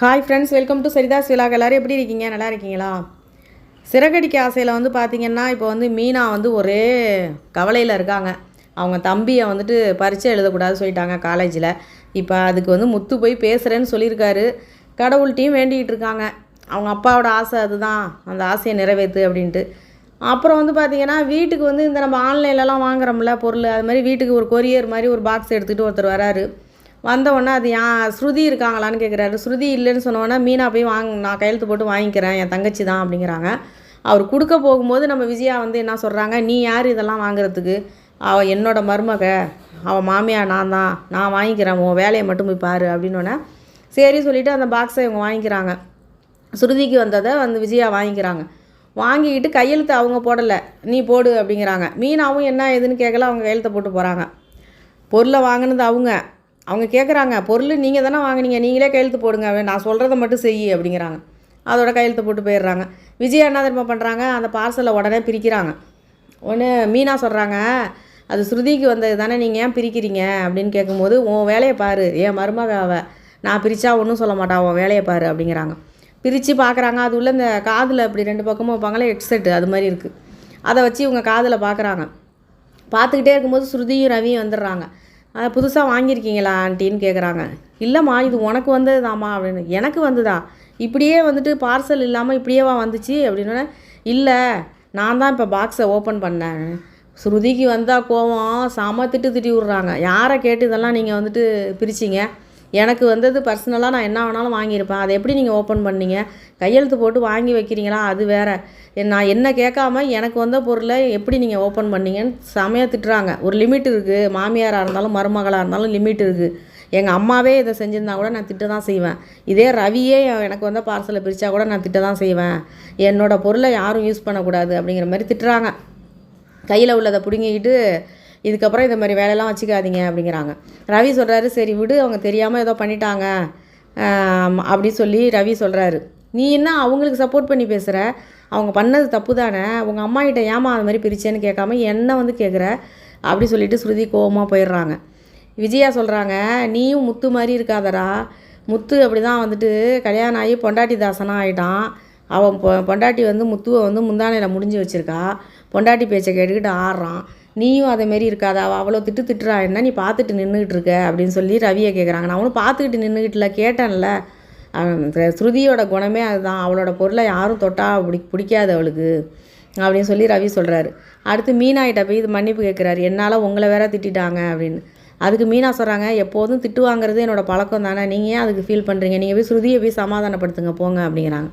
Hi friends welcome to Saritha's vlog எல்லோரும் எப்படி இருக்கீங்க? நல்லா இருக்கீங்களா? சிறகடிக்க ஆசையில் வந்து பார்த்திங்கன்னா இப்போ வந்து மீனா வந்து ஒரே கவலையில் இருக்காங்க. அவங்க தம்பியை வந்துட்டு பரீட்சை எழுதக்கூடாது சொல்லிட்டாங்க காலேஜில் இப்போ அதுக்கு வந்து முத்து போய் பேசுகிறேன்னு சொல்லியிருக்காரு. கடவுள்கிட்டையும் வேண்டிகிட்டு இருக்காங்க. அவங்க அப்பாவோட ஆசை அதுதான். அந்த ஆசையை நிறைவேற்று அப்படின்ட்டு. அப்புறம் வந்து பார்த்திங்கன்னா வீட்டுக்கு வந்து இந்த நம்ம ஆன்லைன்லலாம் வாங்குறோம்ல பொருள் அது மாதிரி வீட்டுக்கு ஒரு கொரியர் மாதிரி ஒரு பாக்ஸ் எடுத்துகிட்டு ஒருத்தர் வராரு. வந்த அது ஏன் ஸ்ருதி இருக்காங்களான்னு கேட்குறாரு ஸ்ருதி இல்லைன்னு சொன்னோன்னே மீனா போய் வாங்க நான் கையெழுத்து போட்டு வாங்கிக்கிறேன் என் தங்கச்சி தான் அப்படிங்கிறாங்க. அவர் கொடுக்க போகும்போது நம்ம விஜயா வந்து என்ன சொல்கிறாங்க நீ யார் இதெல்லாம் வாங்குறதுக்கு? அவள் என்னோட மருமக. அவள் மாமியார் நான் தான். நான் வாங்கிக்கிறேன் உன் வேலையை மட்டும் போய் பாரு அப்படின்னோடனே சரி சொல்லிவிட்டு அந்த பாக்ஸை இவங்க வாங்கிக்கிறாங்க. ஸ்ருதிக்கு வந்ததை வந்து விஜயா வாங்கிக்கிறாங்க. வாங்கிக்கிட்டு கையெழுத்து அவங்க போடலை. நீ போடு அப்படிங்கிறாங்க. மீனாவும் என்ன ஏதுன்னு கேட்கல அவங்க கையெழுத்தை போட்டு போகிறாங்க பொருளை வாங்கினது அவங்க. அவங்க கேட்குறாங்க பொருள் நீங்கள் தானே வாங்குனீங்க நீங்களே கையெழுத்து போடுங்க நான் சொல்கிறத மட்டும் செய் அப்படிங்கிறாங்க. அதோட கையெழுத்து போட்டு போயிடுறாங்க. விஜய் என்ன திரும்ப பண்ணுறாங்க அந்த பார்சலை உடனே பிரிக்கிறாங்க. ஒன்று மீனா சொல்கிறாங்க அது ஸ்ருதிக்கு வந்தது தானே நீங்கள் ஏன் பிரிக்கிறீங்க? அப்படின்னு கேட்கும்போது உன் வேலையை பாரு என் மருமக அவ நான் பிரித்தா ஒன்றும் சொல்ல மாட்டா உன் வேலையை பாரு அப்படிங்கிறாங்க. பிரித்து பார்க்குறாங்க அது உள்ள இந்த காதில் இப்படி ரெண்டு பக்கமும் வைப்பாங்களே ஹெட்செட்டு அது மாதிரி இருக்குது அதை வச்சு இவங்க காதில் பார்க்குறாங்க பார்த்துக்கிட்டே இருக்கும்போது ஸ்ருதியும் ரவியும் வந்துடுறாங்க. புதுசாக வாங்கியிருக்கீங்களா ஆண்டின்னு கேட்குறாங்க இல்லைம்மா இது உனக்கு வந்தது தாம்மா அப்படின்னு. எனக்கு வந்ததா? இப்படியே வந்துட்டு பார்சல் இல்லாமல் இப்படியேவா வந்துச்சு அப்படின்னு இல்லை நான் தான் இப்போ பாக்ஸை ஓப்பன் பண்ணேன். ஸ்ருதிக்கு வந்தால் கோவம் செம திட்டு திட்டி விட்றாங்க. யாரை கேட்டு இதெல்லாம் நீங்கள் வந்துட்டு பிரிச்சிங்க? எனக்கு வந்தது பர்சனலாக நான் என்ன வேணாலும் வாங்கியிருப்பேன். அதை எப்படி நீங்கள் ஓப்பன் பண்ணீங்க? கையெழுத்து போட்டு வாங்கி வைக்கிறீங்களா? அது வேறு. நான் என்ன கேட்காம எனக்கு வந்த பொருளை எப்படி நீங்கள் ஓப்பன் பண்ணீங்கன்னு செமையாக திட்டுறாங்க. ஒரு லிமிட் இருக்குது மாமியாராக இருந்தாலும் மருமகளாக இருந்தாலும் லிமிட் இருக்குது எங்கள் அம்மாவே இதை செஞ்சுருந்தா கூட நான் திட்ட தான் செய்வேன். இதே ரவியே எனக்கு வந்த பார்சலை பிரித்தா கூட நான் திட்ட தான் செய்வேன். என்னோடய பொருளை யாரும் யூஸ் பண்ணக்கூடாது அப்படிங்கிற மாதிரி திட்டுறாங்க. கையில் உள்ளதை பிடுங்கிக்கிட்டு இதுக்கப்புறம் இந்த மாதிரி வேலையெல்லாம் வச்சுக்காதீங்க அப்படிங்கிறாங்க. ரவி சொல்கிறாரு சரி விடு அவங்க தெரியாமல் ஏதோ பண்ணிட்டாங்க. அப்படின்னு சொல்லி ரவி சொல்கிறாரு நீ என்ன அவங்களுக்கு சப்போர்ட் பண்ணி பேசுகிற அவங்க பண்ணது தப்பு தானே? உங்கள் அம்மா கிட்ட ஏமா அது மாதிரி பிரிச்சேன்னு கேட்காம என்ன வந்து கேட்குற அப்படி சொல்லிட்டு ஸ்ருதி கோவமாக போயிடுறாங்க. விஜயா சொல்கிறாங்க நீயும் முத்து மாதிரி இருக்காதடா. முத்து அப்படி தான் வந்துட்டு கல்யாணம் ஆகி பொண்டாட்டி தாசனாக ஆகிட்டான் அவன் பொ பொண்டாட்டி வந்து முத்துவை வந்து முந்தானையில் முடிஞ்சு வச்சுருக்கா. பொண்டாட்டி பேச்சை கேட்டுக்கிட்டு ஆடுறான். நீயும் அதேமாரி இருக்காத. அவள் அவ்வளோ திட்டு திட்டுறா. என்ன நீ பார்த்துட்டு நின்றுக்கிட்டு இருக்க? அப்படின்னு சொல்லி ரவியை கேட்குறாங்க நான் அவனும் பார்த்துக்கிட்டு நின்றுக்கிட்டுல கேட்டேன்ல. ஸ்ருதியோட குணமே அதுதான். அவளோட பொருளை யாரும் தொட்டா பிடி பிடிக்காது அவளுக்கு. அப்படின்னு சொல்லி ரவி சொல்கிறாரு அடுத்து மீனாகிட்ட போய் இது மன்னிப்பு கேட்குறாரு என்னால் உங்களை வேற திட்டிட்டாங்க அப்படின்னு. அதுக்கு மீனா சொல்கிறாங்க எப்போதும் திட்டு வாங்குறது என்னோட பழக்கம் தானே நீங்கள் ஏன் அதுக்கு ஃபீல் பண்ணுறீங்க நீங்கள் போய் ஸ்ருதியை போய் சமாதானப்படுத்துங்க போங்க அப்படிங்கிறாங்க.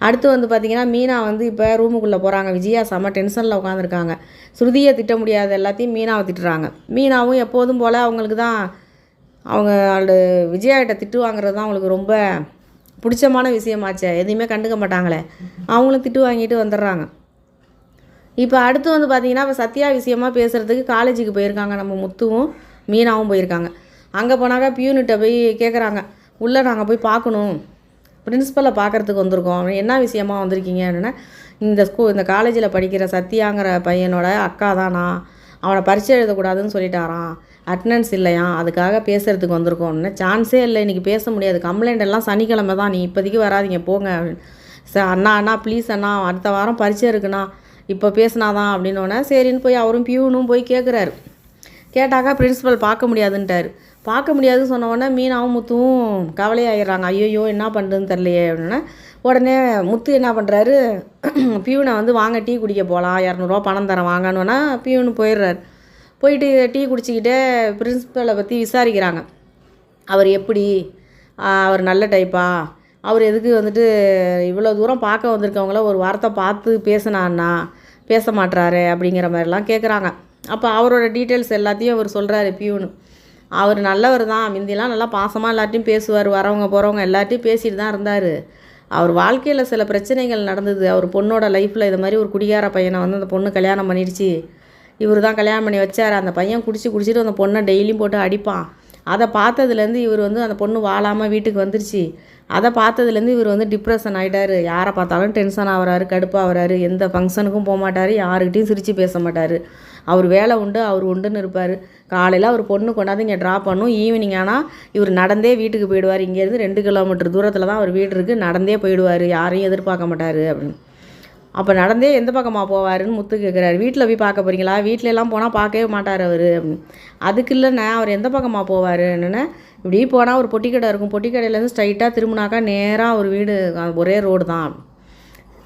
அடுத்து வந்து பார்த்தீங்கன்னா மீனா வந்து இப்போ ரூமுக்குள்ளே போகிறாங்க விஜயா செம்ம டென்ஷனில் உட்காந்துருக்காங்க ஸ்ருதியை திட்ட முடியாத எல்லாத்தையும் மீனாவை திட்டுறாங்க. மீனாவும் எப்போதும் போல் அவங்களுக்கு தான் அவங்க விஜயாகிட்ட விஜயா திட்டு வாங்குறது தான் அவங்களுக்கு ரொம்ப பிடிச்சமான விஷயமாச்சே. எதையுமே கண்டுக்க மாட்டாங்களே. அவங்களும் திட்டு வாங்கிட்டு வந்துடுறாங்க. இப்போ அடுத்து வந்து பார்த்திங்கன்னா இப்போ சத்யா விஷயமா பேசுகிறதுக்கு காலேஜுக்கு போயிருக்காங்க. நம்ம முத்துவும் மீனாவும் போயிருக்காங்க. அங்கே போனாக்கா பியூனிட்ட போய் கேட்குறாங்க உள்ளே நாங்கள் போய் பார்க்கணும் பிரின்ஸிபலை பார்க்குறதுக்கு வந்திருக்கோம். அப்படின்னு என்ன விஷயமா வந்திருக்கீங்க அப்படின்னா இந்த ஸ்கூ இந்த காலேஜில் படிக்கிற சத்யாங்கிற பையனோட அக்கா தானா அவனை பரிச்சை எழுதக்கூடாதுன்னு சொல்லிட்டாரான் அட்டண்டன்ஸ் இல்லையா? அதுக்காக பேசுகிறதுக்கு வந்திருக்கோம்னு. சான்ஸே இல்லை. இன்றைக்கி பேச முடியாது. கம்ப்ளைண்ட் எல்லாம் சனிக்கிழமை தான். நீ இப்போதைக்கு வராதீங்க. போங்க அப்படின்னு. சார் அண்ணா அண்ணா ப்ளீஸ் அண்ணா. அடுத்த வாரம் பரிச்சை இருக்குண்ணா. இப்போ பேசினாதான் அப்படின்னோடனே சரின்னு போய் அவரும் பியூனும் போய் கேட்குறாரு கேட்டாக்கா பிரின்ஸிபல் பார்க்க முடியாதுன்ட்டார். பார்க்க முடியாதுன்னு சொன்ன உடனே மீனாவும் முத்துவும் கவலையாகிடுறாங்க ஐயோ என்ன பண்ணுறதுன்னு தெரிலையே அப்படின்னா. உடனே முத்து என்ன பண்ணுறாரு பியூனை வந்து வாங்க டீ குடிக்க போகலாம் இரநூறுவா பணம் தரேன் வாங்கணுன்னா பியூனு போயிடுறாரு. போயிட்டு டீ குடிச்சிக்கிட்டே பிரின்ஸிபலை பற்றி விசாரிக்கிறாங்க. அவர் எப்படி? அவர் நல்ல டைப்பா அவர் எதுக்கு வந்துட்டு இவ்வளோ தூரம் பார்க்க வந்திருக்கவங்கள ஒரு வார்த்தை பார்த்து பேசினான்னா பேச மாட்றாரு அப்படிங்கிற மாதிரிலாம் கேட்குறாங்க அப்போ அவரோட டீட்டெயில்ஸ் எல்லாத்தையும் அவர் சொல்கிறாரு பியூனு. அவர் நல்லவர் தான். முந்தியெல்லாம் நல்லா பாசமாக எல்லாட்டையும் பேசுவார். வரவங்க போகிறவங்க எல்லார்ட்டையும் பேசிட்டு தான் இருந்தார். அவர் வாழ்க்கையில் சில பிரச்சனைகள் நடந்தது. அவர் பொண்ணோட லைஃப்பில் இது மாதிரி ஒரு குடிகார பையனை வந்து அந்த பொண்ணு கல்யாணம் பண்ணிடுச்சு. இவர் தான் கல்யாணம் பண்ணி வச்சார். அந்த பையன் குடிச்சு குடிச்சிட்டு அந்த பொண்ணை டெய்லியும் போட்டு அடிப்பான். அதை பார்த்ததுலேருந்து இவர் வந்து அந்த பொண்ணு வாழாமல் வீட்டுக்கு வந்துருச்சு. அதை பார்த்ததுலேருந்து இவர் வந்து டிப்ரெஷன் ஆகிட்டார் யாரை பார்த்தாலும் டென்ஷன் ஆகிறாரு கடுப்பாகிறாரு எந்த ஃபங்க்ஷனுக்கும் போக மாட்டார் யாருக்கிட்டையும் சிரித்து பேச மாட்டார் அவர் வேலை உண்டு அவர் உண்டுன்னு இருப்பார். காலையில் அவர் பொண்ணு கொண்டாந்து இங்கே ட்ராப் பண்ணும். ஈவினிங் ஆனால் இவர் நடந்தே வீட்டுக்கு போயிடுவார். இங்கேருந்து ரெண்டு கிலோமீட்டர் தூரத்தில் தான் அவர் வீடு இருக்குது நடந்தே போயிடுவார். யாரையும் எதிர்பார்க்க மாட்டார் அப்படின்னு. அப்போ நடந்தே எந்த பக்கமாக போவாருன்னு முத்து கேட்குறாரு வீட்டில் போய் பார்க்க போகிறீங்களா வீட்டிலலாம் எல்லாம் போனால் பார்க்கவே மாட்டார் அவர் அப்படின்னு. அதுக்கு இல்லைண்ணே அவர் எந்த பக்கமாக போவார்? என்னென்ன? இப்படி போனால் ஒரு பொட்டிக்கடை இருக்கும். பொட்டிக்கடையிலேருந்து ஸ்ட்ரைட்டாக திரும்பினாக்கா நேராக ஒரு வீடு ஒரே ரோடு தான்.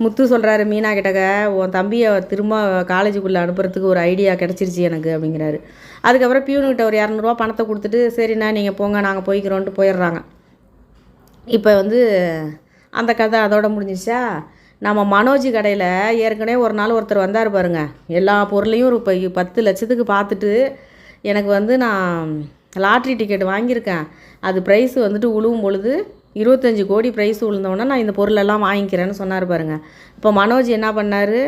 முத்து சொல்கிறாரு மீனா கிட்டக்க உன் தம்பியை திரும்ப காலேஜுக்குள்ளே அனுப்புறதுக்கு ஒரு ஐடியா கிடச்சிருச்சு எனக்கு அப்படிங்கிறாரு. அதுக்கப்புறம் பியூனுக்கிட்ட ஒரு இரநூறுவா பணத்தை கொடுத்துட்டு சரிண்ணா நீங்கள் போங்க நாங்கள் போய்க்கிறோன்ட்டு போயிடுறாங்க. இப்போ வந்து அந்த கதை அதோட முடிஞ்சிச்சா நம்ம மனோஜ் கடையில் ஏற்கனவே ஒரு நாள் ஒருத்தர் வந்தார் பாருங்க. எல்லா பொருளையும் ஒரு இப்போ பத்து லட்சத்துக்கு பார்த்துட்டு எனக்கு வந்து நான் லாட்ரி டிக்கெட் வாங்கியிருக்கேன். அது ப்ரைஸ் வந்துட்டு உழுவும் பொழுது இருபத்தஞ்சி கோடி ப்ரைஸ் விழுந்தோடனே நான் இந்த பொருளெல்லாம் வாங்கிக்கிறேன்னு சொன்னார் பாருங்கள் இப்போ மனோஜ் என்ன பண்ணார்?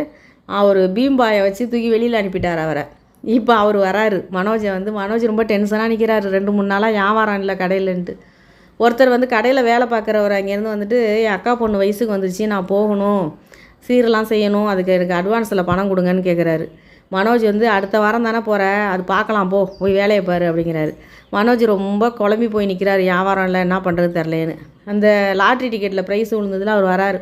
அவர் பீம்பாயை வச்சு தூக்கி வெளியில் அனுப்பிட்டார் அவரை. இப்போ அவர் வராரு. மனோஜை வந்து மனோஜ் ரொம்ப டென்ஷனாக நிற்கிறாரு ரெண்டு மூணு நாளாக வியாபாரம் இல்லை கடையிலன்ட்டு. ஒருத்தர் வந்து கடையில் வேலை பார்க்குறவர் அங்கேருந்து வந்துட்டு என் அக்கா பொண்ணு வயசுக்கு வந்துருச்சு நான் போகணும். சீரெல்லாம் செய்யணும். அதுக்கு எனக்கு அட்வான்ஸில் பணம் கொடுங்கன்னு கேட்குறாரு மனோஜ் வந்து அடுத்த வாரம் தானே போகிற அது பார்க்கலாம் போ போய் வேலையை பாரு அப்படிங்கிறாரு. மனோஜ் ரொம்ப குழம்பி போய் நிற்கிறாரு வியாபாரம் இல்லை என்ன பண்ணுறது தெரிலேன்னு அந்த லாட்ரி டிக்கெட்டில் ப்ரைஸ் விழுந்ததில் அவர் வராரு.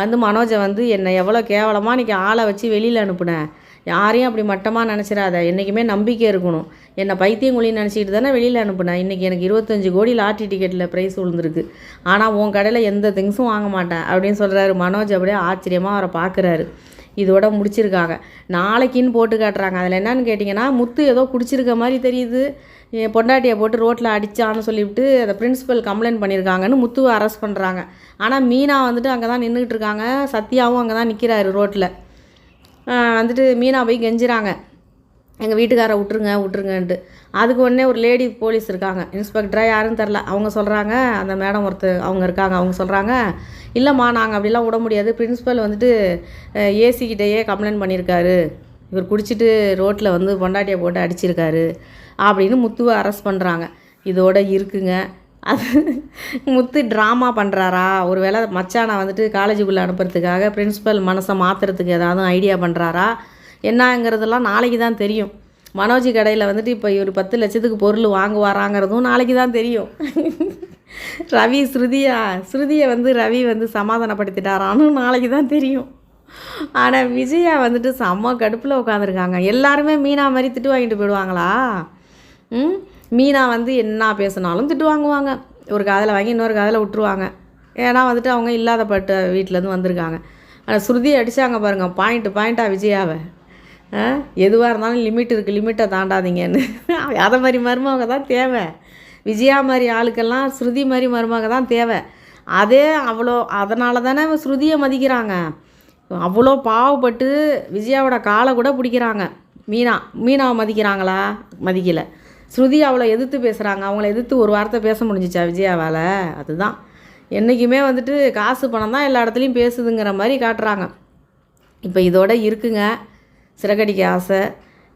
வந்து மனோஜை வந்து என்னை எவ்வளோ கேவலமாக இன்றைக்கி ஆளை வச்சு வெளியில் அனுப்புனேன் யாரையும் அப்படி மட்டமாக நினச்சிடாத. என்றைக்குமே நம்பிக்கை இருக்கணும். என்னை பைத்தியம் குழி நினச்சிக்கிட்டு தானே வெளியில் அனுப்புனேன் இன்றைக்கி எனக்கு இருபத்தஞ்சி கோடி லாட்ரி டிக்கெட்டில் ப்ரைஸ் விழுந்துருக்கு. ஆனால் உன் கடையில் எந்த திங்ஸும் வாங்க மாட்டேன் அப்படின்னு சொல்கிறாரு மனோஜ் அப்படியே ஆச்சரியமாக அவரை பார்க்குறாரு. இதோட முடிச்சிருக்காங்க. நாளைக்குன்னு போட்டு காட்டுறாங்க. அதில் என்னன்னு கேட்டிங்கன்னா முத்து ஏதோ குடிச்சிருக்க மாதிரி தெரியுது. என் பொண்டாட்டியை போட்டு ரோட்டில் அடித்தான்னு சொல்லிவிட்டு அதை பிரின்சிபல் கம்ப்ளைண்ட் பண்ணியிருக்காங்கன்னு முத்துவை அரெஸ்ட் பண்ணுறாங்க ஆனால் மீனா வந்துட்டு அங்கே தான் நின்றுக்கிட்டு இருக்காங்க. சத்யாவும் அங்கே தான் நிற்கிறாரு ரோட்டில் வந்துட்டு மீனா போய் கெஞ்சுறாங்க. எங்கள் வீட்டுக்காரை விட்ருங்க விட்ருங்கன்ட்டு அதுக்கு உடனே ஒரு லேடி போலீஸ் இருக்காங்க. இன்ஸ்பெக்டராக யாருன்னு தெரில அவங்க சொல்கிறாங்க அந்த மேடம் ஒருத்தர் அவங்க இருக்காங்க அவங்க சொல்கிறாங்க இல்லைம்மா நாங்கள் அப்படிலாம் விட முடியாது. பிரின்ஸிபல் வந்துட்டு ஏசிக்கிட்டேயே கம்ப்ளைண்ட் பண்ணியிருக்காரு. இவர் குடிச்சிட்டு ரோட்டில் வந்து பொண்டாட்டியை போட்டு அடிச்சிருக்காரு. அப்படின்னு முத்துவை அரெஸ்ட் பண்ணுறாங்க இதோட இருக்குங்க. அது முத்து ட்ராமா பண்ணுறாரா ஒரு வேளை மச்சானை வந்துட்டு காலேஜுக்குள்ளே அனுப்புறதுக்காக பிரின்ஸிபல் மனசை மாற்றுறதுக்கு ஏதாவது ஐடியா பண்ணுறாரா என்னங்கிறதெல்லாம் நாளைக்கு தான் தெரியும். மனோஜி கடையில் வந்துட்டு இப்போ இவர் பத்து லட்சத்துக்கு பொருள் வாங்குவாராங்கிறதும் நாளைக்கு தான் தெரியும். ரவி ஸ்ருதியா ஸ்ருதியை வந்து ரவி வந்து சமாதானப்படுத்திட்டாரான்னு நாளைக்கு தான் தெரியும். ஆனால் விஜயா வந்துட்டு செம்ம கடுப்பில் உட்காந்துருக்காங்க எல்லாருமே மீனா மாதிரி திட்டு வாங்கிட்டு போயிடுவாங்களா? ம்? மீனா வந்து என்ன பேசினாலும் திட்டு வாங்குவாங்க. ஒரு காதில் வாங்கி இன்னொரு காதில் விட்டுருவாங்க. ஏன்னா வந்துட்டு அவங்க இல்லாத பட்டு வீட்டிலேருந்து வந்திருக்காங்க. ஆனால் ஸ்ருதி அடித்தாங்க பாருங்கள் பாயிண்ட்டு பாயிண்ட்டாக விஜயாவை. எதுவாக இருந்தாலும் லிமிட் இருக்குது லிமிட்டை தாண்டாதீங்கன்னு. அதை மாதிரி மருமக தான் தேவை. விஜயா மாதிரி ஆளுக்கெல்லாம் ஸ்ருதி மாதிரி மருமக தான் தேவை. அதே அவ்வளோ அதனால தானே ஸ்ருதியை மதிக்கிறாங்க. அவ்வளோ பாவப்பட்டு விஜயாவோட காலை கூட பிடிக்கிறாங்க. மீனா மீனாவை மதிக்கிறாங்களா? மதிக்கலை. ஸ்ருதி அவளை எதிர்த்து பேசுகிறாங்க அவங்கள எதிர்த்து ஒரு வார்த்தை பேச முடிஞ்சிச்சா விஜயாவால்? அதுதான். என்றைக்குமே வந்துட்டு காசு பணம் தான் எல்லா இடத்துலையும் பேசுதுங்கிற மாதிரி காட்டுறாங்க. இப்போ இதோட இருக்குங்க. சிறகடிக்க ஆசை.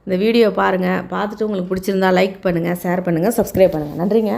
இந்த வீடியோ பாருங்கள் பார்த்துட்டு உங்களுக்கு பிடிச்சிருந்தா லைக் பண்ணுங்கள் ஷேர் பண்ணுங்கள் சப்ஸ்கிரைப் பண்ணுங்கள் நன்றிங்க.